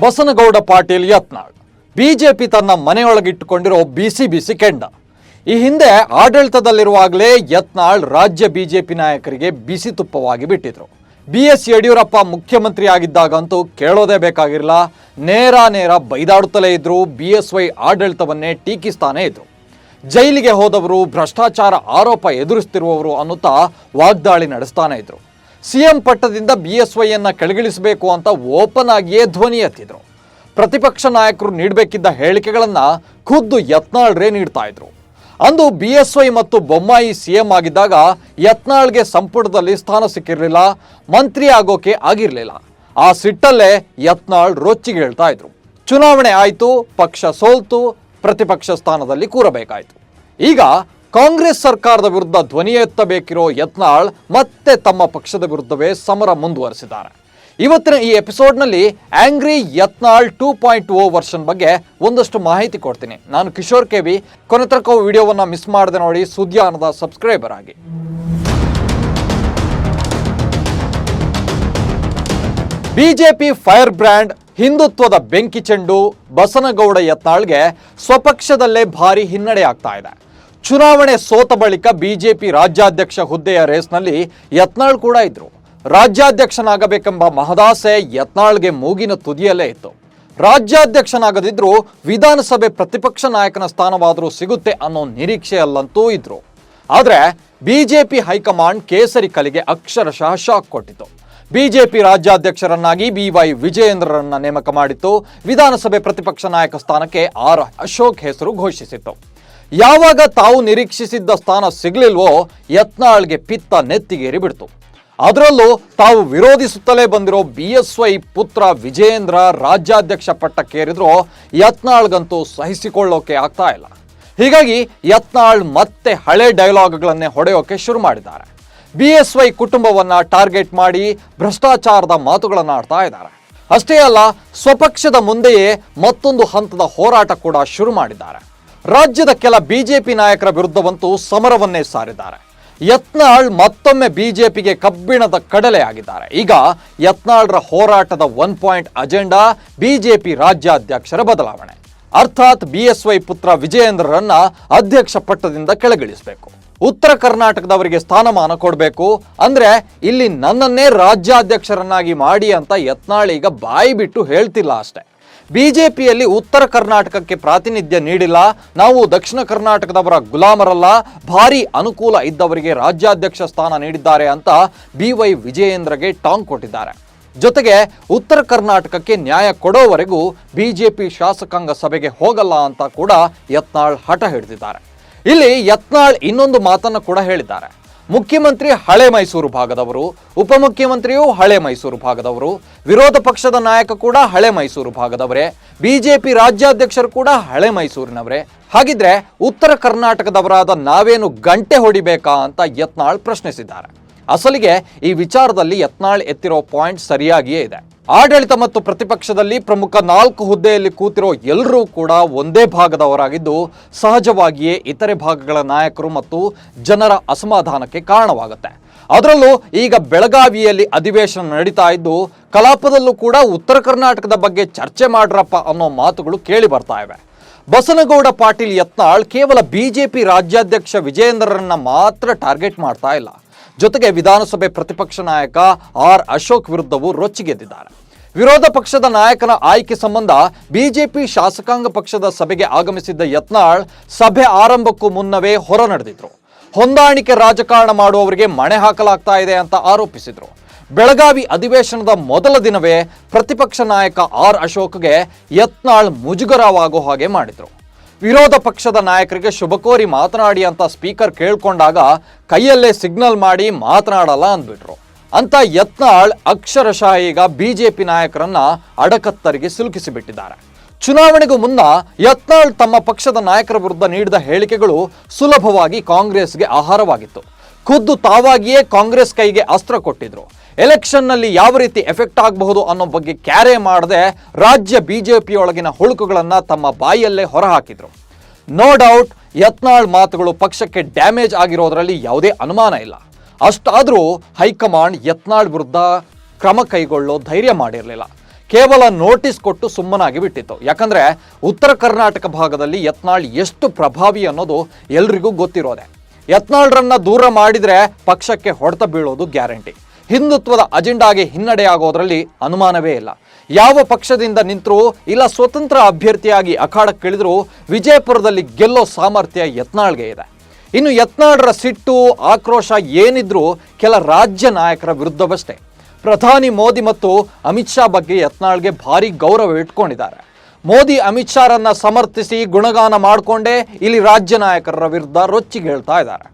Basanagouda Patil Yatnal. BJP ತನ್ನ ಮನೆಯೊಳಗಿಟ್ಟುಕೊಂಡಿರೋ ಬಿಸಿ ಬಿಸಿ ಕೆಂಡ. ಈ ಹಿಂದೆ ಆಡಳಿತದಲ್ಲಿರುವಾಗಲೇ ಯತ್ನಾಳ್ ರಾಜ್ಯ ಬಿಜೆಪಿ ನಾಯಕರಿಗೆ ಬಿಸಿ ತುಪ್ಪವಾಗಿ ಬಿಟ್ಟಿದ್ರು. ಬಿ ಎಸ್ ಯಡಿಯೂರಪ್ಪ ಮುಖ್ಯಮಂತ್ರಿ ಆಗಿದ್ದಾಗಂತೂ ಕೇಳೋದೇ ಬೇಕಾಗಿರಲ್ಲ ನೇರ ನೇರ ಬೈದಾಡುತ್ತಲೇ ಇದ್ರು. ಬಿ ಎಸ್ ವೈ ಆಡಳಿತವನ್ನೇ ಟೀಕಿಸ್ತಾನೇ ಇದ್ರು. ಜೈಲಿಗೆ ಹೋದವರು ಭ್ರಷ್ಟಾಚಾರ ಆರೋಪ ಎದುರಿಸ್ತಿರುವವರು ಅನ್ನುತ್ತಾ ವಾಗ್ದಾಳಿ ನಡೆಸ್ತಾನೇ ಇದ್ರು. ಸಿಎಂ ಪಟ್ಟದಿಂದ ಬಿ ಎಸ್ ವೈಯನ್ನು ಕೆಳಗಿಳಿಸಬೇಕು ಅಂತ ಓಪನ್ ಆಗಿಯೇ ಧ್ವನಿ ಎತ್ತಿದ್ರು. ಪ್ರತಿಪಕ್ಷ ನಾಯಕರು ನೀಡಬೇಕಿದ್ದ ಹೇಳಿಕೆಗಳನ್ನು ಖುದ್ದು ಯತ್ನಾಳ್ರೇ ನೀಡ್ತಾ ಇದ್ರು. ಅಂದು ಬಿ ಎಸ್ ವೈ ಮತ್ತು ಬೊಮ್ಮಾಯಿ ಸಿಎಂ ಆಗಿದ್ದಾಗ ಯತ್ನಾಳ್ಗೆ ಸಂಪುಟದಲ್ಲಿ ಸ್ಥಾನ ಸಿಕ್ಕಿರಲಿಲ್ಲ, ಮಂತ್ರಿ ಆಗೋಕೆ ಆಗಿರಲಿಲ್ಲ. ಆ ಸಿಟ್ಟಲ್ಲೇ ಯತ್ನಾಳ್ ರೊಚ್ಚಿಗೆ ಹೇಳ್ತಾ ಇದ್ರು. ಚುನಾವಣೆ ಆಯಿತು, ಪಕ್ಷ ಸೋಲ್ತು, ಪ್ರತಿಪಕ್ಷ ಸ್ಥಾನದಲ್ಲಿ ಕೂರಬೇಕಾಯಿತು. ಈಗ ಕಾಂಗ್ರೆಸ್ ಸರ್ಕಾರದ ವಿರುದ್ಧ ಧ್ವನಿ ಎತ್ತಬೇಕಿರೋ ಯತ್ನಾಳ್ ಮತ್ತೆ ತಮ್ಮ ಪಕ್ಷದ ವಿರುದ್ಧವೇ ಸಮರ ಮುಂದುವರೆಸಿದ್ದಾರೆ. ಇವತ್ತಿನ ಈ ಎಪಿಸೋಡ್ನಲ್ಲಿ angry Yatnal two point O version ಬಗ್ಗೆ ಒಂದಷ್ಟು ಮಾಹಿತಿ ಕೊಡ್ತೀನಿ. ನಾನು ಕಿಶೋರ್ ಕೆ ವಿ. ಕೊನೆ ತನಕ ವಿಡಿಯೋವನ್ನು ಮಿಸ್ ಮಾಡದೆ ನೋಡಿ ಸುದ್ಯಾನದ ಸಬ್ಸ್ಕ್ರೈಬರ್ ಆಗಿ. ಬಿಜೆಪಿ ಫೈರ್ ಬ್ರ್ಯಾಂಡ್ ಹಿಂದುತ್ವದ ಬೆಂಕಿ ಚೆಂಡು ಬಸನಗೌಡ ಯತ್ನಾಳ್ಗೆ ಸ್ವಪಕ್ಷದಲ್ಲೇ ಭಾರಿ ಹಿನ್ನಡೆ ಆಗ್ತಾ ಇದೆ. ಚುನಾವಣೆ ಸೋತ ಬಳಿಕ ಬಿಜೆಪಿ ರಾಜ್ಯಾಧ್ಯಕ್ಷ ಹುದ್ದೆಯ ರೇಸ್ನಲ್ಲಿ ಯತ್ನಾಳ್ ಕೂಡ ಇದ್ರು. ರಾಜ್ಯಾಧ್ಯಕ್ಷನಾಗಬೇಕೆಂಬ ಮಹದಾಸೆ ಯತ್ನಾಳ್ಗೆ ಮೂಗಿನ ತುದಿಯಲ್ಲೇ ಇತ್ತು. ರಾಜ್ಯಾಧ್ಯಕ್ಷನಾಗದಿದ್ರೂ ವಿಧಾನಸಭೆ ಪ್ರತಿಪಕ್ಷ ನಾಯಕನ ಸ್ಥಾನವಾದರೂ ಸಿಗುತ್ತೆ ಅನ್ನೋ ನಿರೀಕ್ಷೆಯಲ್ಲಂತೂ ಇದ್ರು. ಆದರೆ ಬಿಜೆಪಿ ಹೈಕಮಾಂಡ್ ಕೇಸರಿ ಕಲಿಗೆ ಅಕ್ಷರಶಃ ಶಾಕ್ ಕೊಟ್ಟಿತು ಬಿಜೆಪಿ ರಾಜ್ಯಾಧ್ಯಕ್ಷರನ್ನಾಗಿ ಬಿವೈ ವಿಜಯೇಂದ್ರರನ್ನ ನೇಮಕ ಮಾಡಿತ್ತು. ವಿಧಾನಸಭೆ ಪ್ರತಿಪಕ್ಷ ನಾಯಕ ಸ್ಥಾನಕ್ಕೆ ಆರ್ ಅಶೋಕ್ ಹೆಸರು ಘೋಷಿಸಿತ್ತು. ಯಾವಾಗ ತಾವು ನಿರೀಕ್ಷಿಸಿದ್ದ ಸ್ಥಾನ ಸಿಗಲಿಲ್ವೋ ಯತ್ನಾಳ್ಗೆ ಪಿತ್ತ ನೆತ್ತಿಗೇರಿ ಬಿಡ್ತು. ಅದರಲ್ಲೂ ತಾವು ವಿರೋಧಿಸುತ್ತಲೇ ಬಂದಿರೋ ಬಿ ಎಸ್ ವೈ ಪುತ್ರ ವಿಜಯೇಂದ್ರ ರಾಜ್ಯಾಧ್ಯಕ್ಷ ಪಟ್ಟಕ್ಕೇರಿದ್ರು ಯತ್ನಾಳ್ಗಂತೂ ಸಹಿಸಿಕೊಳ್ಳೋಕೆ ಆಗ್ತಾ ಇಲ್ಲ. ಹೀಗಾಗಿ ಯತ್ನಾಳ್ ಮತ್ತೆ ಹಳೆ ಡೈಲಾಗ್ಗಳನ್ನೇ ಹೊಡೆಯೋಕೆ ಶುರು ಮಾಡಿದ್ದಾರೆ. ಬಿ ಎಸ್ ವೈ ಕುಟುಂಬವನ್ನ ಟಾರ್ಗೆಟ್ ಮಾಡಿ ಭ್ರಷ್ಟಾಚಾರದ ಮಾತುಗಳನ್ನು ಆಡ್ತಾ ಇದ್ದಾರೆ. ಅಷ್ಟೇ ಅಲ್ಲ, ಸ್ವಪಕ್ಷದ ಮುಂದೆಯೇ ಮತ್ತೊಂದು ಹಂತದ ಹೋರಾಟ ಕೂಡ ಶುರು ಮಾಡಿದ್ದಾರೆ. ರಾಜ್ಯದ ಕೆಲ ಬಿಜೆಪಿ ನಾಯಕರ ವಿರುದ್ಧವಂತೂ ಸಮರವನ್ನೇ ಸಾರಿದ್ದಾರೆ. ಯತ್ನಾಳ್ ಮತ್ತೊಮ್ಮೆ ಬಿಜೆಪಿಗೆ ಕಬ್ಬಿಣದ ಕಡಲೆ ಆಗಿದ್ದಾರೆ ಈಗ ಯತ್ನಾಳ್ರ ಹೋರಾಟದ ಒನ್ ಪಾಯಿಂಟ್ ಅಜೆಂಡಾ ಬಿಜೆಪಿ ರಾಜ್ಯಾಧ್ಯಕ್ಷರ ಬದಲಾವಣೆ. ಅರ್ಥಾತ್ ಬಿಎಸ್ವೈ ಪುತ್ರ ವಿಜಯೇಂದ್ರರನ್ನ ಅಧ್ಯಕ್ಷ ಪಟ್ಟದಿಂದ ಕೆಳಗಿಳಿಸಬೇಕು. ಉತ್ತರ ಕರ್ನಾಟಕದವರಿಗೆ ಸ್ಥಾನಮಾನ ಕೊಡಬೇಕು. ಅಂದ್ರೆ ಇಲ್ಲಿ ನನ್ನನ್ನೇ ರಾಜ್ಯಾಧ್ಯಕ್ಷರನ್ನಾಗಿ ಮಾಡಿ ಅಂತ ಯತ್ನಾಳ್ ಈಗ ಬಾಯಿ ಬಿಟ್ಟು ಹೇಳ್ತಿಲ್ಲ ಅಷ್ಟೇ. ಬಿಜೆಪಿಯಲ್ಲಿ ಉತ್ತರ ಕರ್ನಾಟಕಕ್ಕೆ ಪ್ರಾತಿನಿಧ್ಯ ನೀಡಿಲ್ಲ. ನಾವು ದಕ್ಷಿಣ ಕರ್ನಾಟಕದವರ ಗುಲಾಮರಲ್ಲ. ಭಾರಿ ಅನುಕೂಲ ಇದ್ದವರಿಗೆ ರಾಜ್ಯಾಧ್ಯಕ್ಷ ಸ್ಥಾನ ನೀಡಿದ್ದಾರೆ ಅಂತ ಬಿ ವೈ ವಿಜಯೇಂದ್ರಗೆ ಟಾಂಗ್ ಕೊಟ್ಟಿದ್ದಾರೆ. ಜೊತೆಗೆ ಉತ್ತರ ಕರ್ನಾಟಕಕ್ಕೆ ನ್ಯಾಯ ಕೊಡೋವರೆಗೂ ಬಿಜೆಪಿ ಶಾಸಕಾಂಗ ಸಭೆಗೆ ಹೋಗಲ್ಲ ಅಂತ ಕೂಡ ಯತ್ನಾಳ್ ಹಠ ಹಿಡಿದಿದ್ದಾರೆ. ಇಲ್ಲಿ ಯತ್ನಾಳ್ ಇನ್ನೊಂದು ಮಾತನ್ನು ಕೂಡ ಹೇಳಿದ್ದಾರೆ. ಮುಖ್ಯಮಂತ್ರಿ ಹಳೆ ಮೈಸೂರು ಭಾಗದವರು, ಉಪಮುಖ್ಯಮಂತ್ರಿಯೂ ಹಳೆ ಮೈಸೂರು ಭಾಗದವರು, ವಿರೋಧ ಪಕ್ಷದ ನಾಯಕ ಕೂಡ ಹಳೆ ಮೈಸೂರು ಭಾಗದವರೇ, ಬಿಜೆಪಿ ರಾಜ್ಯಾಧ್ಯಕ್ಷರು ಕೂಡ ಹಳೆ ಮೈಸೂರಿನವರೇ. ಹಾಗಿದ್ರೆ ಉತ್ತರ ಕರ್ನಾಟಕದವರಾದ ನಾವೇನು ಗಂಟೆ ಹೊಡಿಬೇಕಾ ಅಂತ ಯತ್ನಾಳ್ ಪ್ರಶ್ನಿಸಿದ್ದಾರೆ. ಅಸಲಿಗೆ ಈ ವಿಚಾರದಲ್ಲಿ ಯತ್ನಾಳ್ ಎತ್ತಿರೋ ಪಾಯಿಂಟ್ ಸರಿಯಾಗಿಯೇ ಇದೆ. ಆಡಳಿತ ಮತ್ತು ಪ್ರತಿಪಕ್ಷದಲ್ಲಿ ಪ್ರಮುಖ ನಾಲ್ಕು ಹುದ್ದೆಯಲ್ಲಿ ಕೂತಿರೋ ಎಲ್ಲರೂ ಕೂಡ ಒಂದೇ ಭಾಗದವರಾಗಿದ್ದು, ಸಹಜವಾಗಿಯೇ ಇತರೆ ಭಾಗಗಳ ನಾಯಕರು ಮತ್ತು ಜನರ ಅಸಮಾಧಾನಕ್ಕೆ ಕಾರಣವಾಗುತ್ತೆ. ಅದರಲ್ಲೂ ಈಗ ಬೆಳಗಾವಿಯಲ್ಲಿ ಅಧಿವೇಶನ ನಡೀತಾ ಇದ್ದು, ಕಲಾಪದಲ್ಲೂ ಕೂಡ ಉತ್ತರ ಕರ್ನಾಟಕದ ಬಗ್ಗೆ ಚರ್ಚೆ ಮಾಡ್ರಪ್ಪ ಅನ್ನೋ ಮಾತುಗಳು ಕೇಳಿ ಬರ್ತಾ ಇವೆ. ಬಸನಗೌಡ ಪಾಟೀಲ್ ಯತ್ನಾಳ್ ಕೇವಲ ಬಿಜೆಪಿ ರಾಜ್ಯಾಧ್ಯಕ್ಷ ವಿಜಯೇಂದ್ರರನ್ನ ಮಾತ್ರ ಟಾರ್ಗೆಟ್ ಮಾಡ್ತಾ ಇಲ್ಲ. ಜೊತೆಗೆ ವಿಧಾನಸಭೆ ಪ್ರತಿಪಕ್ಷ ನಾಯಕ ಆರ್ ಅಶೋಕ್ ವಿರುದ್ಧವೂ ರೊಚ್ಚಿಗೆದ್ದಿದ್ದಾರೆ. ವಿರೋಧ ಪಕ್ಷದ ನಾಯಕನ ಆಯ್ಕೆ ಸಂಬಂಧ ಬಿಜೆಪಿ ಶಾಸಕಾಂಗ ಪಕ್ಷದ ಸಭೆಗೆ ಆಗಮಿಸಿದ್ದ ಯತ್ನಾಳ್ ಸಭೆ ಆರಂಭಕ್ಕೂ ಮುನ್ನವೇ ಹೊರ ನಡೆದಿದ್ರು. ಹೊಂದಾಣಿಕೆ ರಾಜಕಾರಣ ಮಾಡುವವರಿಗೆ ಮಣೆ ಹಾಕಲಾಗ್ತಾ ಇದೆ ಅಂತ ಆರೋಪಿಸಿದ್ರು. ಬೆಳಗಾವಿ ಅಧಿವೇಶನದ ಮೊದಲ ದಿನವೇ ಪ್ರತಿಪಕ್ಷ ನಾಯಕ ಆರ್ ಅಶೋಕ್ಗೆ ಯತ್ನಾಳ್ ಮುಜುಗರವಾಗೋ ಹಾಗೆ ಮಾಡಿದ್ರು. ವಿರೋಧ ಪಕ್ಷದ ನಾಯಕರಿಗೆ ಶುಭ ಕೋರಿ ಮಾತನಾಡಿ ಅಂತ ಸ್ಪೀಕರ್ ಕೇಳ್ಕೊಂಡಾಗ ಕೈಯಲ್ಲೇ ಸಿಗ್ನಲ್ ಮಾಡಿ ಮಾತನಾಡಲ್ಲ ಅಂದ್ಬಿಟ್ರು. ಅಂತ ಯತ್ನಾಳ್ ಅಕ್ಷರಶಃ ಈಗ ಬಿಜೆಪಿ ನಾಯಕರನ್ನ ಅಡಕತ್ತರಿಗೆ ಸಿಲುಕಿಸಿಬಿಟ್ಟಿದ್ದಾರೆ. ಚುನಾವಣೆಗೂ ಮುನ್ನ ಯತ್ನಾಳ್ ತಮ್ಮ ಪಕ್ಷದ ನಾಯಕರ ವಿರುದ್ಧ ನೀಡಿದ ಹೇಳಿಕೆಗಳು ಸುಲಭವಾಗಿ ಕಾಂಗ್ರೆಸ್ಗೆ ಆಹಾರವಾಗಿತ್ತು. ಖುದ್ದು ತಾವಾಗಿಯೇ ಕಾಂಗ್ರೆಸ್ ಕೈಗೆ ಅಸ್ತ್ರ ಕೊಟ್ಟಿದ್ರು. ಎಲೆಕ್ಷನ್ನಲ್ಲಿ ಯಾವ ರೀತಿ ಎಫೆಕ್ಟ್ ಆಗಬಹುದು ಅನ್ನೋ ಬಗ್ಗೆ ಕ್ಯಾರೆ ಮಾಡದೆ ರಾಜ್ಯ ಬಿಜೆಪಿಯೊಳಗಿನ ಹುಳುಕುಗಳನ್ನು ತಮ್ಮ ಬಾಯಲ್ಲೇ ಹೊರಹಾಕಿದ್ರು. ನೋ ಡೌಟ್ ಯತ್ನಾಳ್ ಮಾತುಗಳು ಪಕ್ಷಕ್ಕೆ ಡ್ಯಾಮೇಜ್ ಆಗಿರೋದರಲ್ಲಿ ಯಾವುದೇ ಅನುಮಾನ ಇಲ್ಲ. ಅಷ್ಟಾದರೂ ಹೈಕಮಾಂಡ್ ಯತ್ನಾಳ್ ವಿರುದ್ಧ ಕ್ರಮ ಕೈಗೊಳ್ಳೋ ಧೈರ್ಯ ಮಾಡಿರಲಿಲ್ಲ. ಕೇವಲ ನೋಟಿಸ್ ಕೊಟ್ಟು ಸುಮ್ಮನಾಗಿ ಬಿಟ್ಟಿತ್ತು. ಯಾಕಂದ್ರೆ ಉತ್ತರ ಕರ್ನಾಟಕ ಭಾಗದಲ್ಲಿ ಯತ್ನಾಳ್ ಎಷ್ಟು ಪ್ರಭಾವಿ ಅನ್ನೋದು ಎಲ್ರಿಗೂ ಗೊತ್ತಿರೋದೆ. ಯತ್ನಾಳ್ರನ್ನ ದೂರ ಮಾಡಿದ್ರೆ ಪಕ್ಷಕ್ಕೆ ಹೊಡೆತ ಬೀಳೋದು ಗ್ಯಾರಂಟಿ. ಹಿಂದುತ್ವದ ಅಜೆಂಡಾಗೆ ಹಿನ್ನಡೆಯಾಗೋದ್ರಲ್ಲಿ ಅನುಮಾನವೇ ಇಲ್ಲ. ಯಾವ ಪಕ್ಷದಿಂದ ನಿಂತರೂ ಇಲ್ಲ ಸ್ವತಂತ್ರ ಅಭ್ಯರ್ಥಿಯಾಗಿ ಅಖಾಡಕ್ಕಿಳಿದ್ರೂ ವಿಜಯಪುರದಲ್ಲಿ ಗೆಲ್ಲೋ ಸಾಮರ್ಥ್ಯ ಯತ್ನಾಳ್ಗೆ ಇದೆ. ಇನ್ನು ಯತ್ನಾಳ್ರ ಸಿಟ್ಟು, ಆಕ್ರೋಶ ಏನಿದ್ರೂ ಕೆಲ ರಾಜ್ಯ ನಾಯಕರ ವಿರುದ್ಧವಷ್ಟೇ. ಪ್ರಧಾನಿ ಮೋದಿ ಮತ್ತು ಅಮಿತ್ ಶಾ ಬಗ್ಗೆ ಯತ್ನಾಳ್ಗೆ ಭಾರಿ ಗೌರವ ಇಟ್ಕೊಂಡಿದ್ದಾರೆ. ಮೋದಿ ಅಮಿತ್ ಶಾರನ್ನ ಸಮರ್ಥಿಸಿ ಗುಣಗಾನ ಮಾಡಿಕೊಂಡೇ ಇಲ್ಲಿ ರಾಜ್ಯ ನಾಯಕರ ವಿರುದ್ಧ ರೊಚ್ಚಿಗೆ ಹೇಳ್ತಾ ಇದ್ದಾರೆ.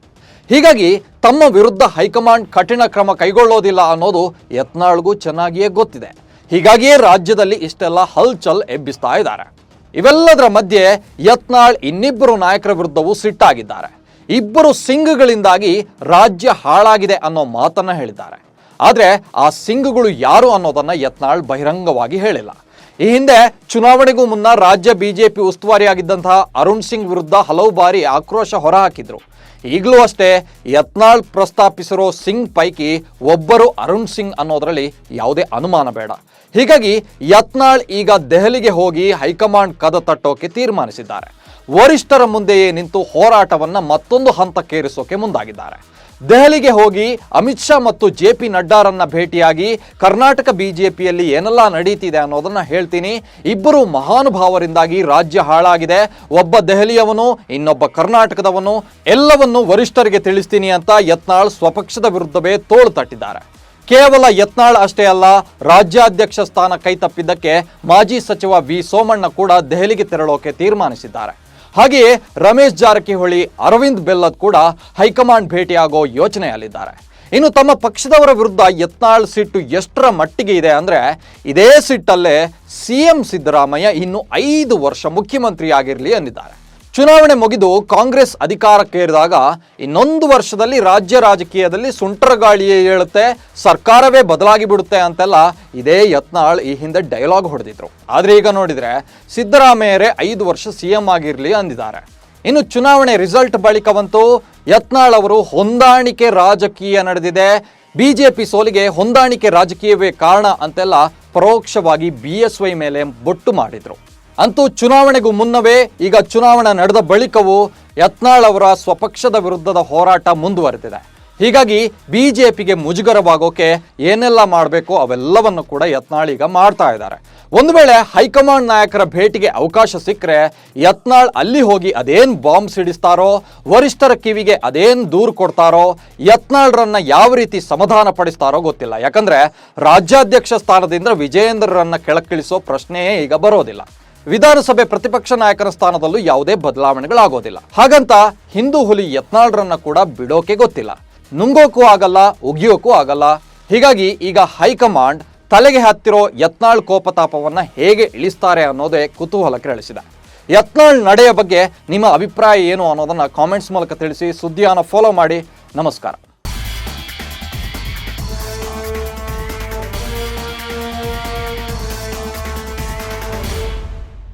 ಹೀಗಾಗಿ ತಮ್ಮ ವಿರುದ್ಧ ಹೈಕಮಾಂಡ್ ಕಠಿಣ ಕ್ರಮ ಕೈಗೊಳ್ಳೋದಿಲ್ಲ ಅನ್ನೋದು ಯತ್ನಾಳ್ಗೂ ಚೆನ್ನಾಗಿಯೇ ಗೊತ್ತಿದೆ. ಹೀಗಾಗಿಯೇ ರಾಜ್ಯದಲ್ಲಿ ಇಷ್ಟೆಲ್ಲ ಹಲ್ಚಲ್ ಎಬ್ಬಿಸ್ತಾ ಇದ್ದಾರೆ. ಇವೆಲ್ಲದರ ಮಧ್ಯೆ ಯತ್ನಾಳ್ ಇನ್ನಿಬ್ಬರು ನಾಯಕರ ವಿರುದ್ಧವೂ ಸಿಟ್ಟಾಗಿದ್ದಾರೆ. ಇಬ್ಬರು ಸಿಂಗ್ಗಳಿಂದಾಗಿ ರಾಜ್ಯ ಹಾಳಾಗಿದೆ ಅನ್ನೋ ಮಾತನ್ನ ಹೇಳಿದ್ದಾರೆ. ಆದರೆ ಆ ಸಿಂಗ್ಗಳು ಯಾರು ಅನ್ನೋದನ್ನ ಯತ್ನಾಳ್ ಬಹಿರಂಗವಾಗಿ ಹೇಳಿಲ್ಲ. ಈ ಹಿಂದೆ ಚುನಾವಣೆಗೂ ಮುನ್ನ ರಾಜ್ಯ ಬಿಜೆಪಿ ಉಸ್ತುವಾರಿಯಾಗಿದ್ದಂತಹ ಅರುಣ್ ಸಿಂಗ್ ವಿರುದ್ಧ ಹಲವು ಬಾರಿ ಆಕ್ರೋಶ ಹೊರಹಾಕಿದ್ರು. ಈಗಲೂ ಅಷ್ಟೇ ಯತ್ನಾಳ್ ಪ್ರಸ್ತಾಪಿಸಿರೋ ಸಿಂಗ್ ಪೈಕಿ ಒಬ್ಬರು ಅರುಣ್ ಸಿಂಗ್ ಅನ್ನೋದರಲ್ಲಿ ಯಾವುದೇ ಅನುಮಾನ ಬೇಡ. ಹೀಗಾಗಿ ಯತ್ನಾಳ್ ಈಗ ದೆಹಲಿಗೆ ಹೋಗಿ ಹೈಕಮಾಂಡ್ ಕದ ತಟ್ಟೋಕೆ ತೀರ್ಮಾನಿಸಿದ್ದಾರೆ. ವರಿಷ್ಠರ ಮುಂದೆಯೇ ನಿಂತು ಹೋರಾಟವನ್ನ ಮತ್ತೊಂದು ಹಂತಕ್ಕೇರಿಸೋಕೆ ಮುಂದಾಗಿದ್ದಾರೆ. ದೆಹಲಿಗೆ ಹೋಗಿ ಅಮಿತ್ ಶಾ ಮತ್ತು ಜೆ ಪಿ ನಡ್ಡಾರನ್ನ ಭೇಟಿಯಾಗಿ ಕರ್ನಾಟಕ ಬಿಜೆಪಿಯಲ್ಲಿ ಏನೆಲ್ಲ ನಡೀತಿದೆ ಅನ್ನೋದನ್ನ ಹೇಳ್ತೀನಿ. ಇಬ್ಬರು ಮಹಾನುಭಾವರಿಂದಾಗಿ ರಾಜ್ಯ ಹಾಳಾಗಿದೆ. ಒಬ್ಬ ದೆಹಲಿಯವನು, ಇನ್ನೊಬ್ಬ ಕರ್ನಾಟಕದವನು, ಎಲ್ಲವನ್ನು ವರಿಷ್ಠರಿಗೆ ತಿಳಿಸ್ತೀನಿ ಅಂತ ಯತ್ನಾಳ್ ಸ್ವಪಕ್ಷದ ವಿರುದ್ಧವೇ ತೋಳು ತಟ್ಟಿದ್ದಾರೆ. ಕೇವಲ ಯತ್ನಾಳ್ ಅಷ್ಟೇ ಅಲ್ಲ, ರಾಜ್ಯಾಧ್ಯಕ್ಷ ಸ್ಥಾನ ಕೈತಪ್ಪಿದ್ದಕ್ಕೆ ಮಾಜಿ ಸಚಿವ ವಿ ಸೋಮಣ್ಣ ಕೂಡ ದೆಹಲಿಗೆ ತೆರಳೋಕೆ ತೀರ್ಮಾನಿಸಿದ್ದಾರೆ. ಹಾಗೆಯೇ ರಮೇಶ್ ಜಾರಕಿಹೊಳಿ, ಅರವಿಂದ್ ಬೆಲ್ಲದ್ ಕೂಡ ಹೈಕಮಾಂಡ್ ಭೇಟಿಯಾಗೋ ಯೋಚನೆಯಲ್ಲಿದ್ದಾರೆ. ಇನ್ನು ತಮ್ಮ ಪಕ್ಷದವರ ವಿರುದ್ಧ ಯತ್ನಾಳ್ ಸಿಟ್ಟು ಎಷ್ಟರ ಮಟ್ಟಿಗೆ ಇದೆ ಅಂದರೆ, ಇದೇ ಸಿಟ್ಟಲ್ಲೇ ಸಿಎಂ ಸಿದ್ದರಾಮಯ್ಯ ಇನ್ನು ಐದು ವರ್ಷ ಮುಖ್ಯಮಂತ್ರಿ ಆಗಿರಲಿ ಅಂದಿದ್ದಾರೆ ಚುನಾವಣೆ ಮುಗಿದು ಕಾಂಗ್ರೆಸ್ ಅಧಿಕಾರಕ್ಕೇರಿದಾಗ ಇನ್ನೊಂದು ವರ್ಷದಲ್ಲಿ ರಾಜ್ಯ ರಾಜಕೀಯದಲ್ಲಿ ಸುಂಟರ ಗಾಳಿಯೇ ಏಳುತ್ತೆ, ಸರ್ಕಾರವೇ ಬದಲಾಗಿ ಬಿಡುತ್ತೆ ಅಂತೆಲ್ಲ ಇದೇ ಯತ್ನಾಳ್ ಈ ಹಿಂದೆ ಡೈಲಾಗ್ ಹೊಡೆದಿದ್ರು. ಆದರೆ ಈಗ ನೋಡಿದ್ರೆ ಸಿದ್ದರಾಮಯ್ಯರೇ ಐದು ವರ್ಷ ಸಿಎಂ ಆಗಿರಲಿ ಅಂದಿದ್ದಾರೆ. ಇನ್ನು ಚುನಾವಣೆ ರಿಸಲ್ಟ್ ಬಳಿಕವಂತೂ ಯತ್ನಾಳ್ ಅವರು ಹೊಂದಾಣಿಕೆ ರಾಜಕೀಯ ನಡೆದಿದೆ. ಬಿಜೆಪಿ ಸೋಲಿಗೆ ಹೊಂದಾಣಿಕೆ ರಾಜಕೀಯವೇ ಕಾರಣ ಅಂತೆಲ್ಲ ಪರೋಕ್ಷವಾಗಿ ಬಿ ಎಸ್ ವೈ ಮೇಲೆ ಬೊಟ್ಟು ಮಾಡಿದ್ರು. ಅಂತೂ ಚುನಾವಣೆಗೂ ಮುನ್ನವೇ ಈಗ ಚುನಾವಣೆ ನಡೆದ ಬಳಿಕವೂ ಯತ್ನಾಳ್ ಅವರ ಸ್ವಪಕ್ಷದ ವಿರುದ್ಧದ ಹೋರಾಟ ಮುಂದುವರೆದಿದೆ. ಹೀಗಾಗಿ ಬಿಜೆಪಿಗೆ ಮುಜುಗರವಾಗೋಕೆ ಏನೆಲ್ಲ ಮಾಡಬೇಕು ಅವೆಲ್ಲವನ್ನು ಕೂಡ ಯತ್ನಾಳ್ ಈಗ ಮಾಡ್ತಾ ಇದ್ದಾರೆ. ಒಂದು ವೇಳೆ ಹೈಕಮಾಂಡ್ ನಾಯಕರ ಭೇಟಿಗೆ ಅವಕಾಶ ಸಿಕ್ಕರೆ ಯತ್ನಾಳ್ ಅಲ್ಲಿ ಹೋಗಿ ಅದೇನು ಬಾಂಬ್ ಸಿಡಿಸ್ತಾರೋ, ವರಿಷ್ಠರ ಕಿವಿಗೆ ಅದೇನು ದೂರು ಕೊಡ್ತಾರೋ, ಯತ್ನಾಳ್ರನ್ನ ಯಾವ ರೀತಿ ಸಮಾಧಾನ ಪಡಿಸ್ತಾರೋ ಗೊತ್ತಿಲ್ಲ. ಯಾಕಂದ್ರೆ ರಾಜ್ಯಾಧ್ಯಕ್ಷ ಸ್ಥಾನದಿಂದ ವಿಜಯೇಂದ್ರರನ್ನ ಕೆಳಕ್ಕಿಳಿಸೋ ಪ್ರಶ್ನೆಯೇ ಈಗ ಬರೋದಿಲ್ಲ. ವಿಧಾನಸಭೆ ಪ್ರತಿಪಕ್ಷ ನಾಯಕರ ಸ್ಥಾನದಲ್ಲೂ ಯಾವುದೇ ಬದಲಾವಣೆಗಳಾಗೋದಿಲ್ಲ. ಹಾಗಂತ ಹಿಂದೂ ಹುಲಿ ಯತ್ನಾಳ್ರನ್ನ ಕೂಡ ಬಿಡೋಕೆ ಗೊತ್ತಿಲ್ಲ. ನುಂಗೋಕ್ಕೂ ಆಗಲ್ಲ ಉಗಿಯೋಕ್ಕೂ ಆಗಲ್ಲ. ಹೀಗಾಗಿ ಈಗ ಹೈಕಮಾಂಡ್ ತಲೆಗೆ ಹತ್ತಿರೋ ಯತ್ನಾಳ್ ಕೋಪತಾಪವನ್ನ ಹೇಗೆ ಇಳಿಸ್ತಾರೆ ಅನ್ನೋದೇ ಕುತೂಹಲ ಕೆರಳಿಸಿದೆ ಯತ್ನಾಳ್ ನಡೆಯ ಬಗ್ಗೆ ನಿಮ್ಮ ಅಭಿಪ್ರಾಯ ಏನು ಅನ್ನೋದನ್ನ ಕಾಮೆಂಟ್ಸ್ ಮೂಲಕ ತಿಳಿಸಿ, ಸುದ್ದಿಯನ್ನು ಫಾಲೋ ಮಾಡಿ. ನಮಸ್ಕಾರ.